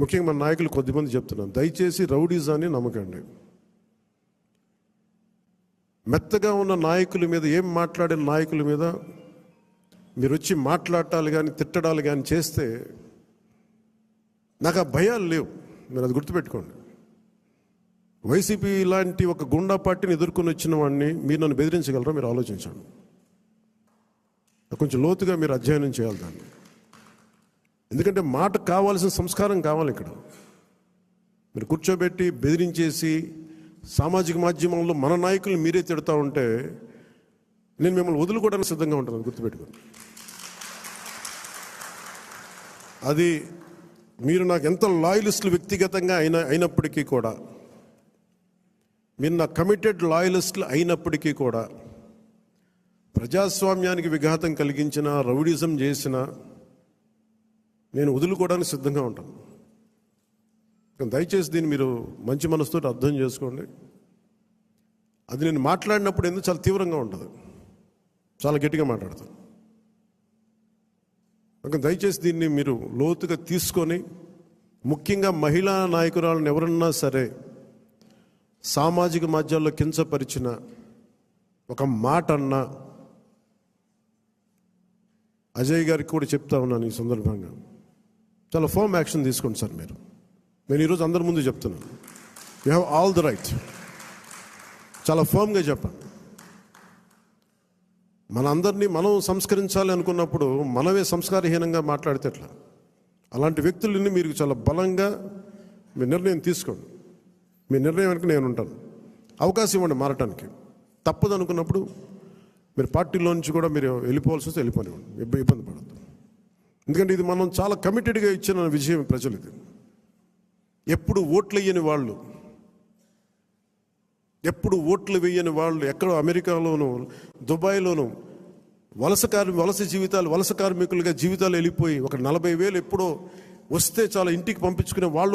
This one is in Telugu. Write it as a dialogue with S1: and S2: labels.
S1: ముఖ్యంగా మన నాయకులు కొద్దిమంది చెప్తున్నాను దయచేసి రౌడీజాన్ని నమ్మకండి. మెత్తగా ఉన్న నాయకుల మీద ఏం మాట్లాడిన నాయకుల మీద మీరు వచ్చి మాట్లాడాలి కానీ తిట్టడాలు కానీ చేస్తే నాకు ఆ భయాలు లేవు. మీరు అది గుర్తుపెట్టుకోండి. వైసీపీ లాంటి ఒక గుండా పార్టీని ఎదుర్కొని వచ్చిన వాడిని మీరు నన్ను బెదిరించగలరా? మీరు ఆలోచించండి. కొంచెం లోతుగా మీరు అధ్యయనం చేయాలి దాన్ని. ఎందుకంటే మాట కావాల్సిన సంస్కారం కావాలి ఇక్కడ. మీరు కూర్చోబెట్టి బెదిరించేసి సామాజిక మాధ్యమంలో మన నాయకులు మీరే తిడతా ఉంటే నేను మిమ్మల్ని వదులుకోవడానికి సిద్ధంగా ఉంటాను గుర్తుపెట్టుకోండి. అది మీరు నాకు ఎంత లాయలిస్టులు వ్యక్తిగతంగా అయిన అయినప్పటికీ కూడా మీరు నా కమిటెడ్ లాయలిస్టులు అయినప్పటికీ కూడా ప్రజాస్వామ్యానికి విఘాతం కలిగించిన రౌడిజం చేసిన నేను వదులుకోవడానికి సిద్ధంగా ఉంటాను. కానీ దయచేసి దీన్ని మీరు మంచి మనసుతో అర్థం చేసుకోండి. అది నేను మాట్లాడినప్పుడు ఎందుకు చాలా తీవ్రంగా ఉంటుంది. చాలా గట్టిగా మాట్లాడతాను. ఇంకా దయచేసి దీన్ని మీరు లోతుగా తీసుకొని ముఖ్యంగా మహిళా నాయకురాలను ఎవరన్నా సరే సామాజిక మాధ్యాల్లో కించపరిచిన ఒక మాట అన్నా అజయ్ గారికి కూడా చెప్తా ఉన్నాను ఈ సందర్భంగా. చాలా ఫోమ్ యాక్షన్ తీసుకోండి సార్ మీరు. నేను ఈరోజు అందరి ముందు చెప్తున్నాను. You have all the right చాలా ఫోమ్గా చెప్పండి. మనందరినీ మనం సంస్కరించాలి అనుకున్నప్పుడు మనమే సంస్కారహీనంగా మాట్లాడితే ఎట్లా? అలాంటి వ్యక్తులని మీరు చాలా బలంగా మీ నిర్ణయం తీసుకోండి. మీ నిర్ణయం వెనక నేను ఉంటాను. అవకాశం ఇవ్వండి మారటానికి. తప్పదు అనుకున్నప్పుడు మీరు పార్టీలో నుంచి కూడా మీరు వెళ్ళిపోవాల్సి వస్తే వెళ్ళిపోనివ్వండి. ఇబ్బంది పడద్దు. ఎందుకంటే ఇది మనం చాలా కమిటెడ్గా ఇచ్చిన విజయం ప్రజలకి ఎప్పుడు ఓట్లు వేయని వాళ్ళు ఎప్పుడు ఓట్లు వేయని వాళ్ళు ఎక్కడో అమెరికాలోనూ దుబాయ్లోనూ వలస కార్మి వలస జీవితాలు వలస కార్మికులుగా జీవితాలు వెళ్ళిపోయి ఒక నలభై వేలు ఎప్పుడో వస్తే చాలా ఇంటికి పంపించుకునే వాళ్ళు